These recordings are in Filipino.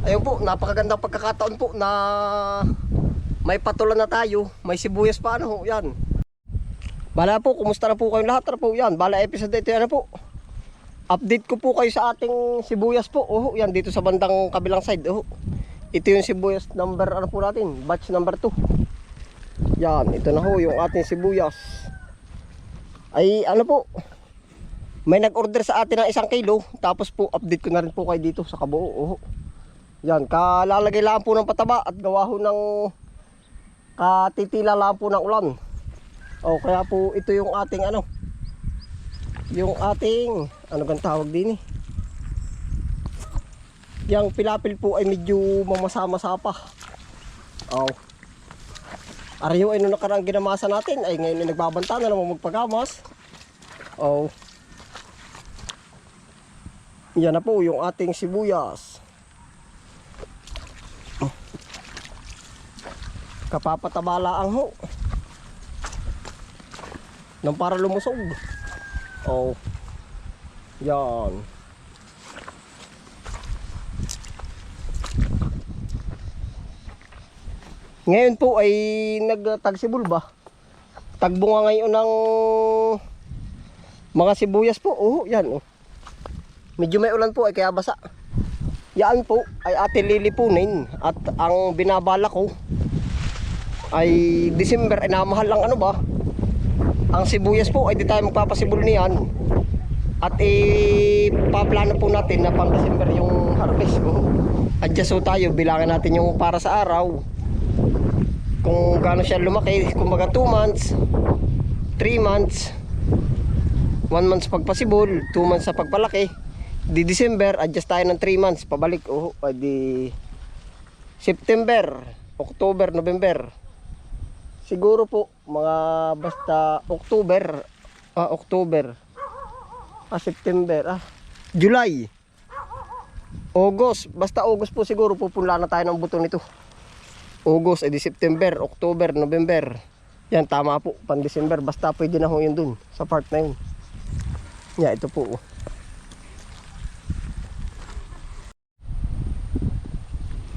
Ayun po, napakagandang pagkakataon po na may patulan na tayo. May sibuyas pa ano yan. Bala po, kumusta na po kayong lahat? Ano po yan? Bala episode ito yan po. Update ko po kayo sa ating sibuyas po. Oh, yan dito sa bandang kabilang side. Oh. Ito yung sibuyas number ano po natin, batch number 2. Yan, ito na ho yung ating sibuyas. Ay ano po, may nag-order sa atin ng isang kilo. Tapos po, update ko na rin po kayo dito sa kabuo. Oh. Yan, kalalagay lang po ng pataba at gawa ho ng katitila lang po ng ulan. O kaya po ito yung ating ano, yung ating, ano bang tawag din eh. Yung pilapil po ay medyo mamasa-masa pa. Oh. Ariyo ay nung nakarang ginamasa natin ay ngayon ay nagbabanta na naman magpagamas. Oh. Yan na po yung ating sibuyas. Kapapatabala ang ho. Nang para lumusog. Oh. Yan. Ngayon po ay nagtagsibol ba? Tagbunga ngayon ng mga sibuyas po. Oh, yan oh. Medyo may ulan po ay kaya basa. Yan po ay atin lilipunin at ang binabala ko ay December ay namahal lang ano ba? Ang sibuyas po ay di tayo magpapasibol niyan. At ipaplano po natin na pang December yung harvest ko. Adjust po tayo, bilangan natin yung para sa araw. Kung gaano siya lumaki, kumbaga 2 months, 3 months, 1 month sa pagpasibol, 2 months sa pagpalaki. Di December, adjust tayo ng 3 months, pabalik. Oh, di September, October, November. Siguro po, mga basta October, ah, October, ah, September, ah, July, August, basta August po siguro pupunla na tayo ng buto nito. August, edi September, October, November. Yan, tama po, pan December, basta pwede na ho yun dun, sa part na yun. Yan, ito po. oh.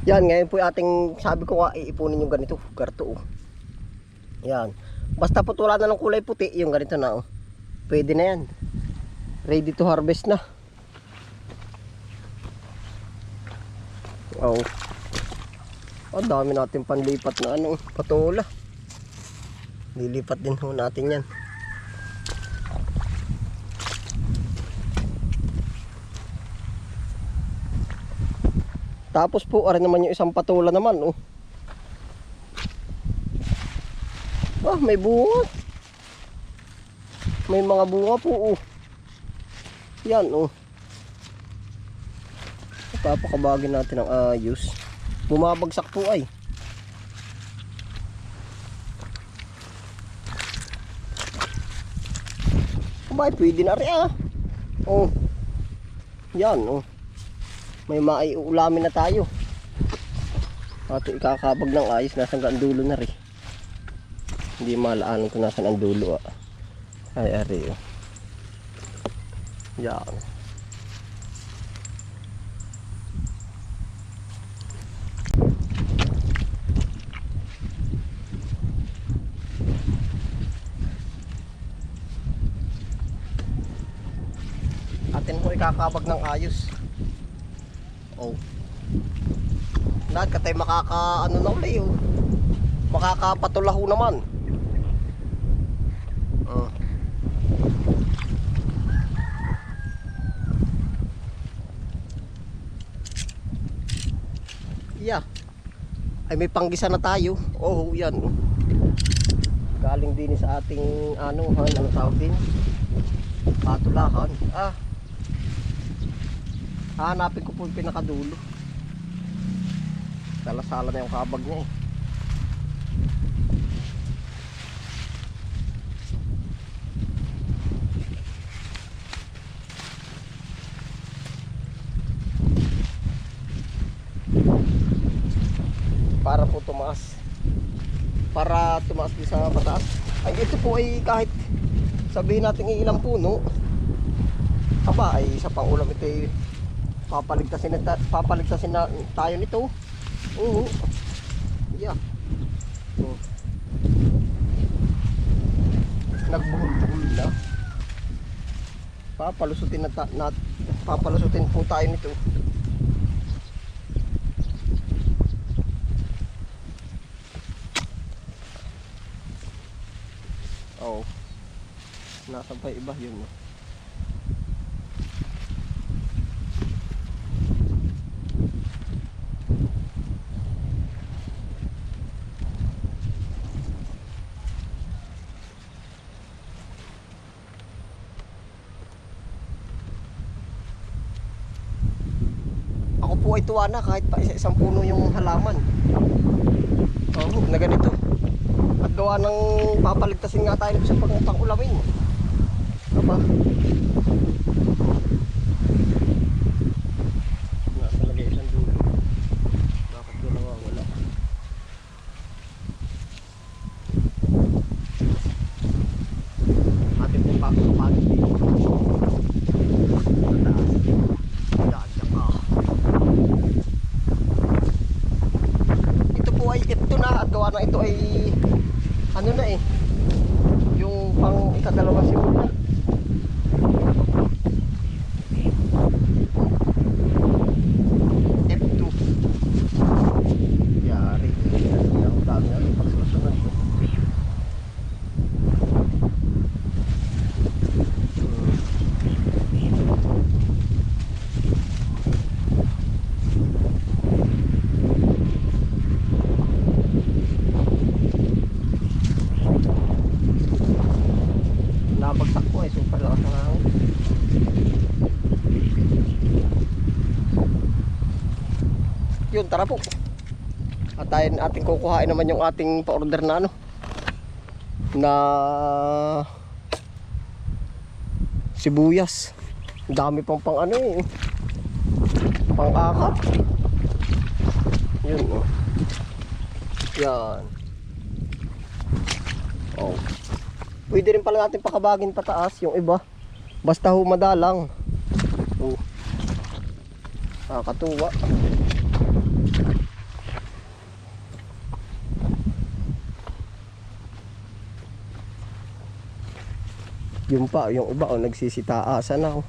Yan, ngayon po ating, sabi ko nga, iipunin yung ganito, garto. Oh. Yan. Basta po na ng kulay puti, yung ganito na. Oh. Pwede na yan. Ready to harvest na. Oh. Ang dami natin panlipat na ano, patola. Lilipat din ho natin yan. Tapos po, arin naman yung isang patola naman, oh. Ah, may bunga. May mga bunga po, oh. Yan, oh. Papakabagin natin ang ayos. Bumabagsak po ay. Abay, pwede na rin ah. Oh. Yan, oh. May maiulamin na tayo. Ato ikakabag ng ayos, nasa dulo na rin. Hindi malaanan kung nasan ang dulo ah. Ay, ari oh. Yan. Atin po ikakabag ng ayos. Oh. Lahat ka makaka ano na uli oh. Makakapatulaho naman. Oh. Yeah. Ay may panggisa na tayo. Oh, yan. Galing din sa ating ano, han, ano tawag din? Patulakan. Ah, Hanapin ko po yung pinakadulo. Salasala na yung kabag niya eh. Para po tumaas. Para tumaas din sa pataas. Ay ito po ay kahit sabihin natin ilang puno. Aba ay sa pangulam ito ay Papaligtasin na, ta- papaligtasin na tayo nito. Oo. Yeah. Oh. Nagbuhol-buhol na. Papalusutin na, na papalusutin po tayo nito. Oh. Nasa pa iba yun. no? Ako po ay tuwa na kahit pa isa-isang puno yung halaman. Oo, na ganito. At gawa ng papaligtasin nga tayo sa pang pangulamin. Aba. Nasa lagay isang dulo. Bakit ko nawawala? Atin pong papapagod dito. Mataas. Daan siya pa. Ito po ay ito na at gawa na ito ay ano na eh yung pang ikadalawang simula F2 yari ang dami na yung pagsusunod ko Hmm. Nabagsak ko eh, super lakas ng hangin. Yun, tara po. At tayo ating kukuhain naman yung ating pa-order na ano. Na sibuyas. Dami pang pang ano eh. Pang akat. Yun oh. Yan. Oh. Pwede rin pala natin pakabagin pataas yung iba. Basta ho madalang. Oh. Nakakatuwa. Yung pa, yung iba oh, nagsisitaasan na oh.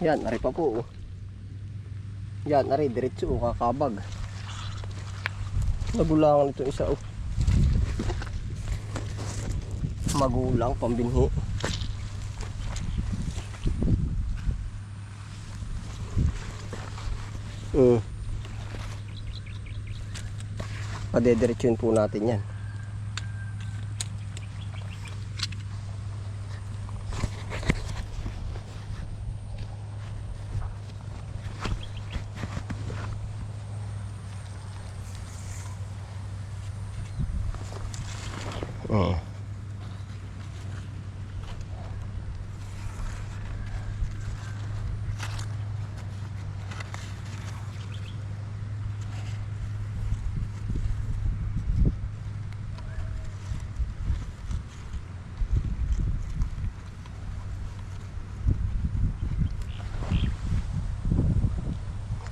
Yan, ari pa po oh. Yan, ari, diretso oh, kakabag. Nagulangan ito isa oh. Magulang pambinhi. Mm. Padediretsuin po natin yan. Oo.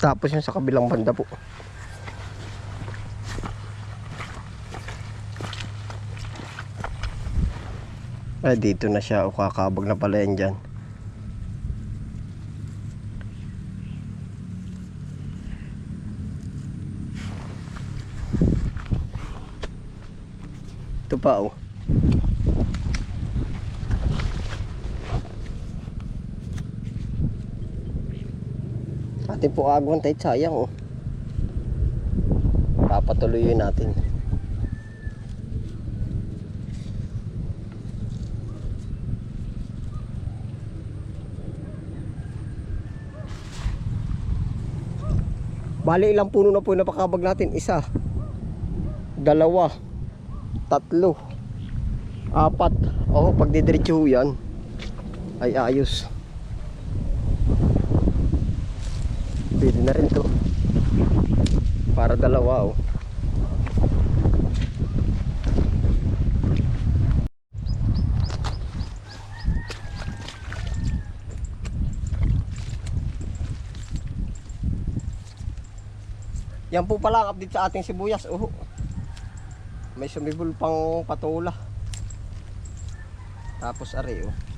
Tapos yung sa kabilang banda po. Ay, dito na siya. O kakabag na pala yan dyan. Ito pa oh. Atin po agwan tayo sayang oh. Papatuloyin natin. Bali ilang puno na po napakabag natin? Isa, dalawa, tatlo, apat. Oh, pag yan, ay ayos pwede na rin to para dalawa oh. Yan po pala update sa ating sibuyas. Oh. May sumibol pang patula. Tapos are oh.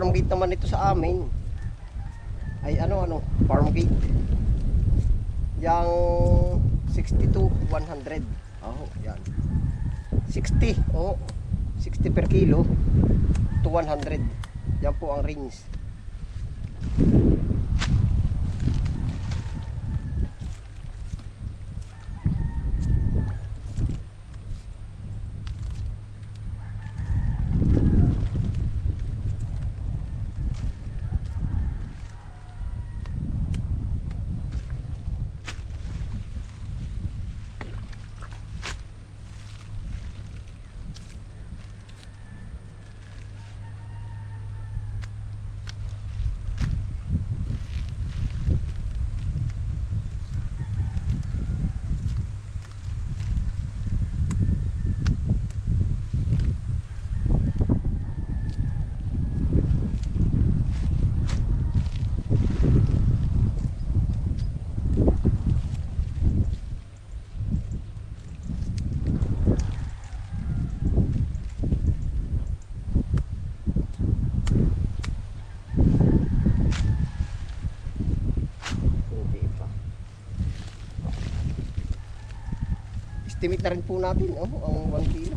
Farm gate naman ito sa amin. Ay ano ano? Farm gate. Yang 62 100 oh yan. 60 oh. 60 per kilo to 100 yan po ang range Hindi pa. Estimate na rin po natin oh, ang 1 kilo.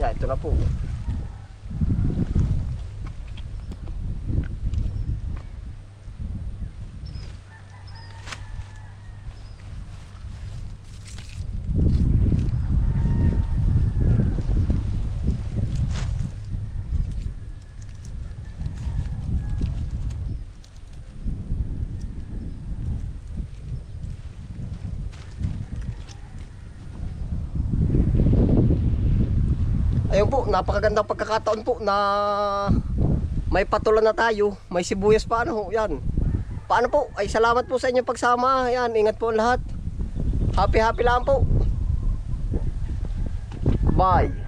Yeah, ito na po. Ayun po, napakagandang pagkakataon po na may patulan na tayo, may sibuyas pa ano, yan. Paano po? Ay salamat po sa inyong pagsama. Yan, ingat po lahat. Happy happy lang po. Bye.